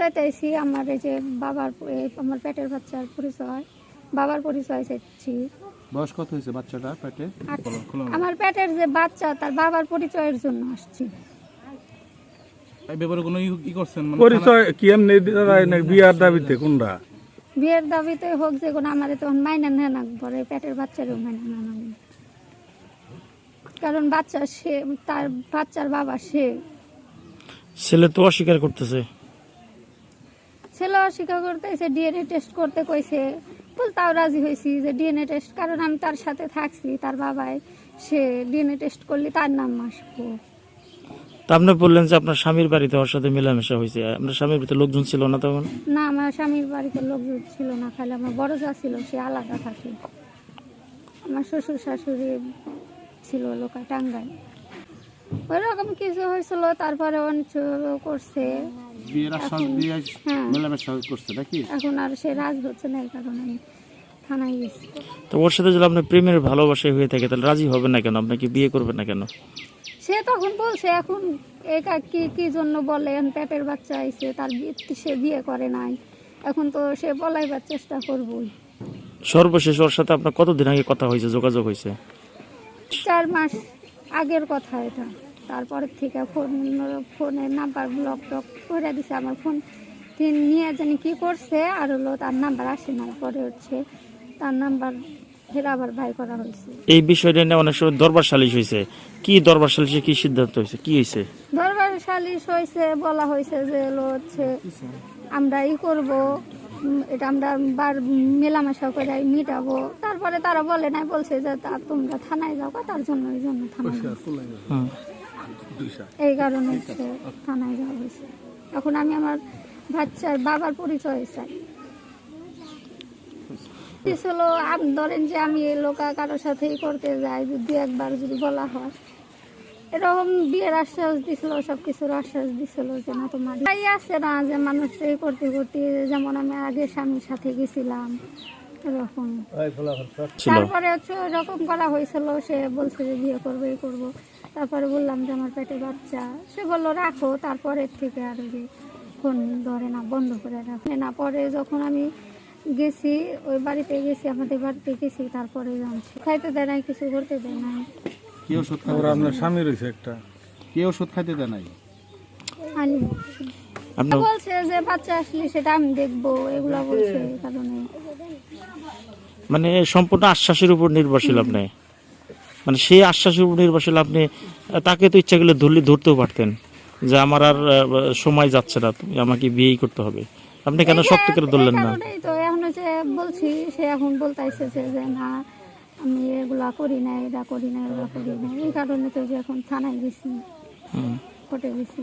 পরিচয় চাইছি আমার এই যে বাবার আমার পেটের বাচ্চার পরিচয় বাবার পরিচয় চাইছি। বয়স কত হয়েছে বাচ্চাটা পেটে। আমার পেটের যে বাচ্চা তার বাবার পরিচয়ের জন্য আসছি। এই ব্যাপারে কোনো ই- করছেন? মানে পরিচয় কি এমনি দাঁড়ায় না বিয়ার দাবিতে কোনটা? বিয়ের দাবিতে হোক যে কোনো আমার তখন মাইনা না পরে পেটের বাচ্চারও মাইনা নেয় না কারণ বাচ্চা সে তার বাচ্চার বাবা সে। ছেলে তো অস্বীকার করতেছে। ছেলে অস্বীকার করতেছে ডিএনএ টেস্ট করতে কইছে। বল তাও রাজি হয়েছি যে ডিএনএ টেস্ট কারণ আমি তার সাথে থাকছি তার বাবাই সে ডিএনএ টেস্ট করলে তার নাম আসব। তা আপনি বললেন যে আপনার স্বামীর বাড়িতে ওর সাথে মেলামেশা হয়েছে। আপনার স্বামীর বাড়িতে লোকজন ছিল না তখন? না আমার স্বামীর বাড়িতে লোকজন ছিল না খালি আমার বড় যা ছিল সে আলাদা থাকে। আমার শ্বশুর শাশুড়ি ছিল লোকা টাঙ্গাই ওইরকম কিছু হয়েছিল তারপরে অনেক করছে। বিয়ের আশ্বাস দিয়ে হ্যাঁ। মেলামেশা করছে নাকি? এখন আর সে রাজ হচ্ছে না এই কারণে থানায় গেছি। তো ওর সাথে যদি আপনার প্রেমের ভালোবাসায় হয়ে থাকে তাহলে রাজি হবে না কেন? আপনাকে বিয়ে করবে না কেন? সে তখন বলছে এখন একা কি কি জন্য বলে? পেটের বাচ্চা আইছে তার বিয়ে সে বিয়ে করে নাই। এখন তো সে বলাইবার চেষ্টা করবই। সর্বশেষ ওর সাথে আপনার কতদিন আগে কথা হয়েছে যোগাযোগ হয়েছে? চার মাস আগের কথা এটা। তারপরের থেকে ফোন ফোনের নাম্বার ব্লক টক করে দিছে আমার ফোন তিন নিয়ে জানি কি করছে আর হলো তার নাম্বার আসে না। পরে হচ্ছে তার নাম্বার ফের আবার বাই করা হয়েছে। এই বিষয়টা নিয়ে অনেক সময় দরবার সালিশ হয়েছে। কি দরবার সালিশে কি সিদ্ধান্ত হয়েছে? কি হয়েছে? দরবার সালিশ হয়েছে বলা হয়েছে যে হলো হচ্ছে আমরা ই করব এটা আমরা বার মেলামেশা করে মিটাবো। তারপরে তারা বলে নাই বলছে যে তা তোমরা থানায় যাও তার জন্য এই জন্য থানায়। এই কারণে হচ্ছে থানায় যাওয়া হয়েছে। এখন আমি আমার বাচ্চার বাবার পরিচয় চাই। আম ধরেন যে আমি এই লোকা কারোর সাথেই করতে যাই দু একবার যদি বলা হয়। এরকম বিয়ের আশ্বাস দিছিল সব কিছুর আশ্বাস দিছিল যে না তোমার তাই আছে না যে মানুষ এই করতে করতে যেমন আমি আগে স্বামীর সাথে গেছিলাম এরকম। তারপরে হচ্ছে এরকম করা হয়েছিল সে বলছে যে বিয়ে করব এই করব। তারপরে বললাম যে আমার পেটে বাচ্চা। সে বলল রাখো তারপরের থেকে আর যে ফোন ধরে না বন্ধ করে রাখে। না পরে যখন আমি গেছি ওই বাড়িতে গেছি আমাদের বাড়িতে গেছি তারপরে জানছি। খাইতে দেয় নাই কিছু করতে দেয় নাই। কি ওষুধ খাইতে আবার আপনার স্বামী রয়েছে একটা। কি ওষুধ খাইতে দেয় নাই? আনি বলছে যে বাচ্চা আসলে সেটা আমি দেখব। এগুলা বলছে কারণে। মানে সম্পূর্ণ আশ্বাসের উপর নির্ভরশীল আপনি? মানে সেই আশ্বাসের উপর নির্ভরশীল আপনি তাকে তো ইচ্ছা করলে ধরলে ধরতেও পারতেন যে আমার আর সময় যাচ্ছে না আমাকে বিয়েই করতে হবে। আপনি কেন শক্ত করে ধরলেন না? তো এখন যে বলছি সে এখন বলতেছে যে না আমি এগুলা করি না এটা করি না এগুলা করি না। এই কারণে তো যে এখন থানায় গেছি। কোর্টে গেছি।